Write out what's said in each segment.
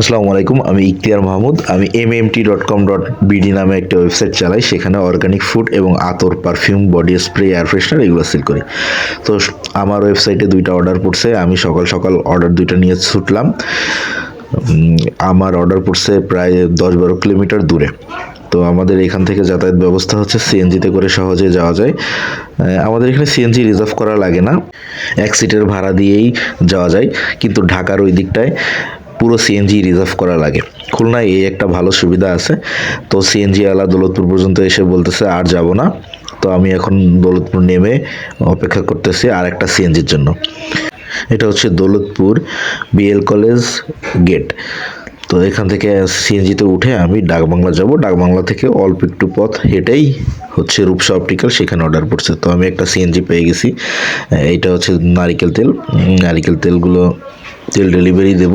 আসসালামু আলাইকুম, আমি ইখতিয়ার মাহমুদ। আমি M M T dot com dot BD নামে একটা ওয়েবসাইট চালাই, সেখানে অর্গানিক ফুড এবং আতর perfume body spray air freshener এগুলো সেল করি। তো আমার ওয়েবসাইটে দুইটা অর্ডার পড়ছে, আমি সকাল সকাল অর্ডার দুইটা নিয়ে ছুটলাম। আমার অর্ডার পড়ছে প্রায় দশ বারো কিলোমিটার দূরে। তো আমাদের এখান থেকে যাতায়াত ব্যবস্থা হচ্ছে সিএনজিতে করে সহজে যাওয়া যায়। আমাদের এখানে সিএনজি রিজার্ভ করা লাগে না। এক সিটের ভাড়া দিয়েই যাওয়া যায়। কিন্তু ঢাকার ওই দিকটায় পুরো সিএনজি রিজার্ভ করা লাগে। খুলনায় এই একটা ভালো সুবিধা আছে। তো সিএনজি আলা দৌলতপুর পর্যন্ত এসে বলতেছে, আর যাব না। তো আমি এখন দৌলতপুর নেমে অপেক্ষা করতেছি আর একটা সিএনজির জন্য। এটা হচ্ছে দৌলতপুর বিএল কলেজ গেট তো এখান থেকে সিএনজিতে উঠে আমি ডাকবাংলা যাব। ডাকবাংলা থেকে অল্প একটু পথ হেঁটেই হচ্ছে রূপসা অপটিক্যাল সেখানে অর্ডার পড়ছে। তো আমি একটা সিএনজি পেয়ে গেছি। এইটা হচ্ছে নারিকেল তেল। নারিকেল তেলগুলো তেল ডেলিভারি দেব।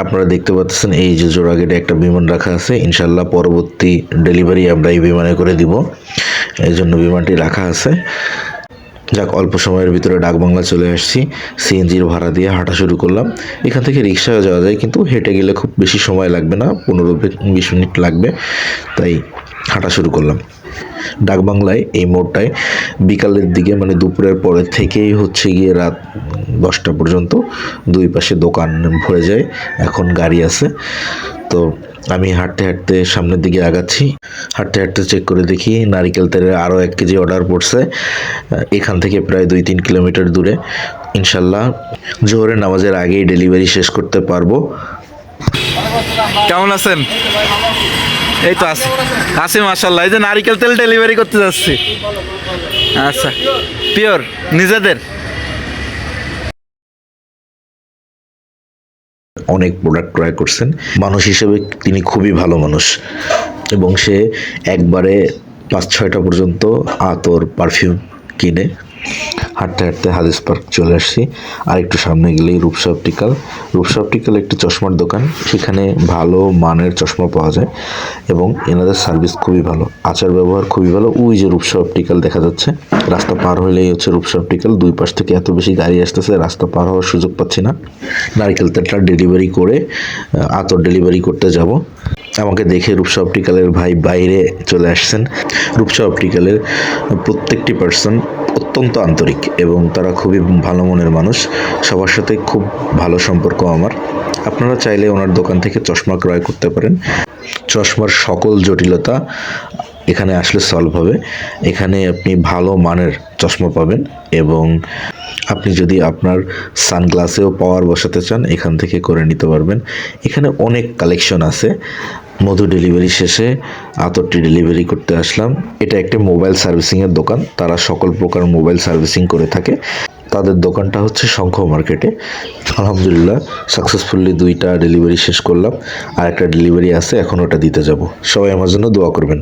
আপনারা দেখতে পাচ্ছেন এই যে জোড়াগেটে একটা বিমান রাখা আছে। ইনশাল্লাহ পরবর্তী ডেলিভারি আমরা এই বিমানে করে দিব। এই জন্য বিমানটি রাখা আছে। যাক, অল্প সময়ের ভিতরে ডাকবাংলা চলে আসছি। সিএনজির ভাড়া দিয়ে হাঁটা শুরু করলাম। এখান থেকে রিক্সায় যাওয়া যায়, কিন্তু হেঁটে গেলে খুব বেশি সময় লাগবে না, পনেরো বিশ মিনিট লাগবে। তাই হাঁটা শুরু করলাম। ডাকবাংলায় এই মোড়টায় বিকালের দিকে মানে দুপুরের পরে থেকেই হচ্ছে গিয়ে রাত দশটা পর্যন্ত দুই পাশে দোকান ভরে যায়, এখন গাড়ি আছে। তো আমি হাঁটতে হাঁটতে সামনের দিকে আগাচ্ছি, হাঁটতে হাঁটতে চেক করে দেখি নারিকেল তেলের আরও এক কেজি অর্ডার পড়ছে, এখান থেকে প্রায় দুই তিন কিলোমিটার দূরে। ইনশাল্লাহ জোহরের নামাজের আগেই ডেলিভারি শেষ করতে পারব। কেমন আছেন? এই তো আছি। আছি মাসাল্লাহ এই যে নারিকেল তেল ডেলিভারি করতে যাচ্ছি। আচ্ছা। পিওর, নিজেদের? অনেক প্রোডাক্ট ক্রয় করছেন। মানুষ হিসেবে তিনি খুবই ভালো মানুষ। এবং সে একবারে পাঁচ ছয়টা পর্যন্ত আতর পারফিউম কিনে। হাঁটতে হাঁটতে হাদিস পার্ক চলে আসছি। আর একটু সামনে গেলেই রূপসা অপটিক্যাল। রূপসা অপটিক্যাল একটি চশমার দোকান। সেখানে ভালো মানের চশমা পাওয়া যায় এবং এনাদের সার্ভিস খুবই ভালো। আচার ব্যবহার খুবই ভালো। ওই যে রূপসা অপটিক্যাল দেখা যাচ্ছে। রাস্তা পার হলেই হচ্ছে রূপসা অপটিক্যাল। দুই পাশ থেকে এত বেশি গাড়ি আসতেছে, রাস্তা পার হওয়ার সুযোগ পাচ্ছি না। নারকেল তেলটা ডেলিভারি করে আতর ডেলিভারি করতে যাব। আমাকে দেখে রূপসা অপটিক্যালের ভাই বাইরে চলে আসছেন। রূপসা অপটিক্যালের প্রত্যেকটি পার্সন অত্যন্ত আন্তরিক এবং তারা খুবই ভালো মনের মানুষ। সবার সাথে খুব ভালো সম্পর্ক আমার। আপনারা চাইলে ওনার দোকান থেকে চশমা ক্রয় করতে পারেন। চশমার সকল জটিলতা এখানে আসলে সলভ হবে। এখানে আপনি ভালো মানের চশমা পাবেন এবং আপনি যদি আপনার সানগ্লাসেও পাওয়ার বসাতে চান, এখান থেকে করে নিতে পারবেন। এখানে অনেক কালেকশন আছে। মধু ডেলিভারি শেষে আতরটি ডেলিভারি করতে আসলাম। এটা একটি মোবাইল সার্ভিসিংয়ের দোকান। তারা সকল প্রকার মোবাইল সার্ভিসিং করে থাকে। তাদের দোকানটা হচ্ছে শঙ্খ মার্কেটে। আলহামদুলিল্লাহ সাকসেসফুলি দুইটা ডেলিভারি শেষ করলাম। আর একটা ডেলিভারি আছে, এখন ওটা দিতে যাব। সবাই আমার জন্য দোয়া করবেন।